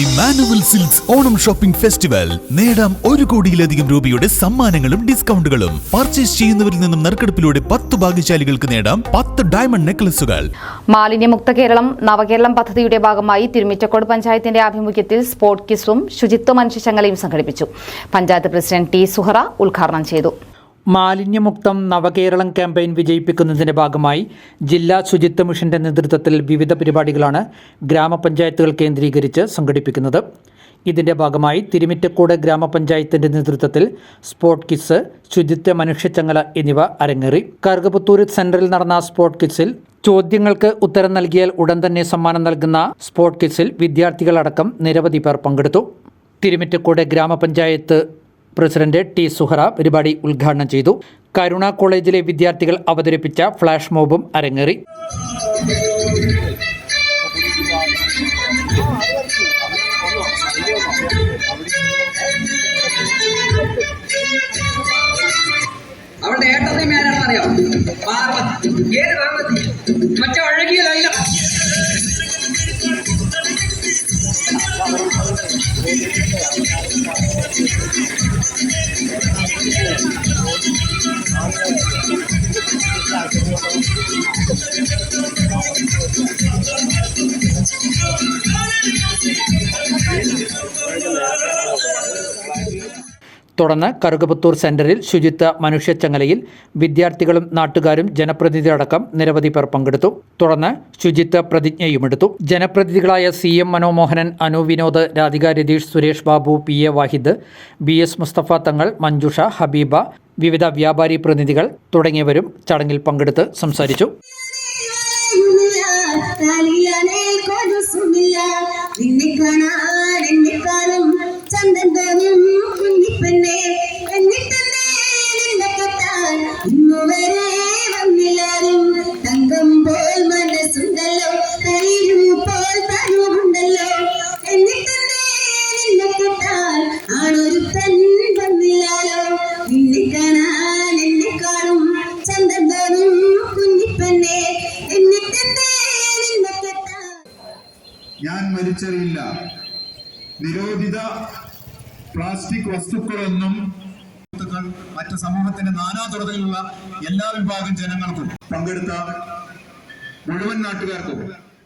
Emmanuel silks Onam shopping festival നേടാം ഒരു കോടിയിലധികം രൂപയുടെ സമ്മാനങ്ങളും ഡിസ്കൗണ്ടുകളും. പർച്ചേസ് ചെയ്യുന്നവരിൽ നിന്നും നറുക്കെടുപ്പിലൂടെ പത്ത് ഭാഗ്യശാലികൾക്ക് നേടാം പത്ത് ഡയമണ്ട് നെക്ലസുകൾ മാലിന്യമുക്ത കേരളം നവകേരളം പദ്ധതിയുടെ ഭാഗമായി തിരുമിറ്റക്കോട് പഞ്ചായത്തിന്റെ ആഭിമുഖ്യത്തിൽ സ്പോർട് കിസും ശുചിത്വ മനുഷ്യശങ്കലയും സംഘടിപ്പിച്ചു. പഞ്ചായത്ത് പ്രസിഡന്റ് ടി സുഹറ ഉദ്ഘാടനം ചെയ്തു. മാലിന്യമുക്തം നവകേരളം ക്യാമ്പയിൻ വിജയിപ്പിക്കുന്നതിന്റെ ഭാഗമായി ജില്ലാ ശുചിത്വ മിഷന്റെ നേതൃത്വത്തിൽ വിവിധ പരിപാടികളാണ് ഗ്രാമപഞ്ചായത്തുകൾ കേന്ദ്രീകരിച്ച് സംഘടിപ്പിക്കുന്നത്. ഇതിന്റെ ഭാഗമായി തിരുമിറ്റക്കോട് ഗ്രാമപഞ്ചായത്തിന്റെ നേതൃത്വത്തിൽ സ്പോർട്ട് കിസ് ശുചിത്വ മനുഷ്യച്ചങ്ങല എന്നിവ അരങ്ങേറി. കറുകപുത്തൂർ സെന്ററിൽ നടന്ന സ്പോർട്ട് കിസിൽ ചോദ്യങ്ങൾക്ക് ഉത്തരം നൽകിയാൽ ഉടൻ തന്നെ സമ്മാനം നൽകുന്ന സ്പോർട്ട് കിസിൽ വിദ്യാർത്ഥികളടക്കം നിരവധി പേർ പങ്കെടുത്തു. തിരുമിറ്റക്കോട് ഗ്രാമപഞ്ചായത്ത് പ്രസിഡന്റ് ടി സുഹറ പരിപാടി ഉദ്ഘാടനം ചെയ്തു. കരുണ കോളേജിലെ വിദ്യാർത്ഥികൾ അവതരിപ്പിച്ച ഫ്ലാഷ് മോബും അരങ്ങേറി. ഏത് അഴകിയ ലൈല. തുടർന്ന് കറുകപുത്തൂർ സെന്ററിൽ ശുചിത്വ മനുഷ്യച്ചങ്ങലയിൽ വിദ്യാർത്ഥികളും നാട്ടുകാരും ജനപ്രതിനിധികളടക്കം നിരവധി പേർ പങ്കെടുത്തു. തുടർന്ന് ശുചിത്വ പ്രതിജ്ഞയുമെടുത്തു ജനപ്രതിനിധികളായ C M Manomohanan Anu Vinod Radhika Ratheesh Suresh Babu P A Vahid B S Musthafa Thangal Manjusha Habeeba വിവിധ വ്യാപാരി പ്രതിനിധികൾ തുടങ്ങിയവരും ചടങ്ങിൽ പങ്കെടുത്ത് സംസാരിച്ചു. കാണാൻ കെട്ടാൻ ഇന്നു വന്നില്ലാരും തങ്കം പോൽ മനസ്സുണ്ടല്ലോ കയ്യിലും പോൽ തനുണ്ടല്ലോ എന്നിട്ടെന്നെ നിന്നെ കെട്ടാൻ ആണൊരു തൻ വന്നില്ലാലോ? നിന്നെ കാണാൻ എന്നെക്കാളും ചന്തൻ തോന്നും കുഞ്ഞിപ്പന്നെ നിന്നെ കെട്ടാൻ ഞാൻ മരിച്ചറിയില്ല. നിരോധിത പ്ലാസ്റ്റിക് വസ്തുക്കളൊന്നും വസ്തുക്കൾ മറ്റ് സമൂഹത്തിന്റെ നാനാതുറകളിലുള്ള എല്ലാ വിഭാഗം ജനങ്ങൾക്കും പങ്കെടുത്ത മുഴുവൻ നാട്ടുകാർക്കും